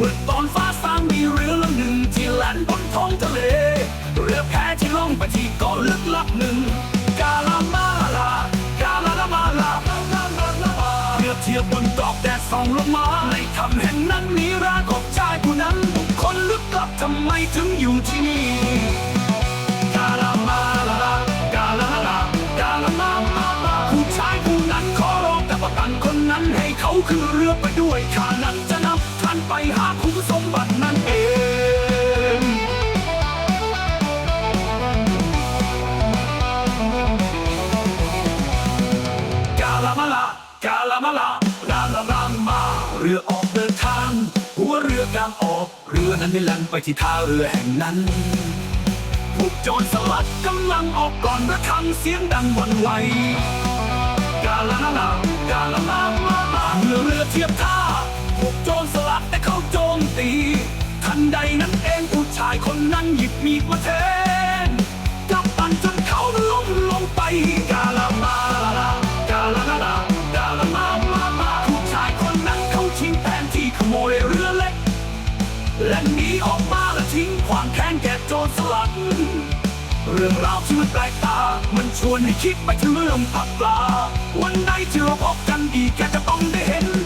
เมื่อตอนฟ้าสางมีเรือลำหนึ่งที่แล่นบนท้องทะเล เรือแพที่ล่องไปที่เกาะลึกลับหนึ่ง กาลามาลากาลาลามาลาเรือเทียบบนดอกแดดส่องลงมาในคำแห่งนั้นมีราของชายผู้นั้นบุคคลลึกลับทำไมถึงอยู่ที่นี่กาลามาลากาลาลากาลามาลาผู้ชายผู้นั้นขอร้แต่ปตันคนนั้นให้เขาขึ้เรือไปด้วยขานั้นจะ ไปหาคุ้มสมบัตินั่นเองกาลามาลากาลามาลาลาลาลามาเรือออกเดินทาง หัวเรือกลางออก เรือนั้นได้ลันไปที่ท่าเรือแห่งนั้นพวกโจรสลัดกำลังออกก่อนระฆังเสียงดังหวันไหวกาลาลากาลาลามามาเมื่อเรือเทียบท่า นั้นหยิบมีดมาแทนกับตันจนเขาล้มลงไปกาลามาลาลากาลาลาลากาลามามามาผู้ชายคนนั้นเขาชิงแผนที่ขโมยเรือเล็ก และหนีออกมาและทิ้งความแค้นแก่โจรสลัด เรื่องราวที่มันแปลกตา มันชวนให้คิดไปถึงเรื่องผักปลา วันไหนที่เราพบกันอีกแกจะต้องได้เห็น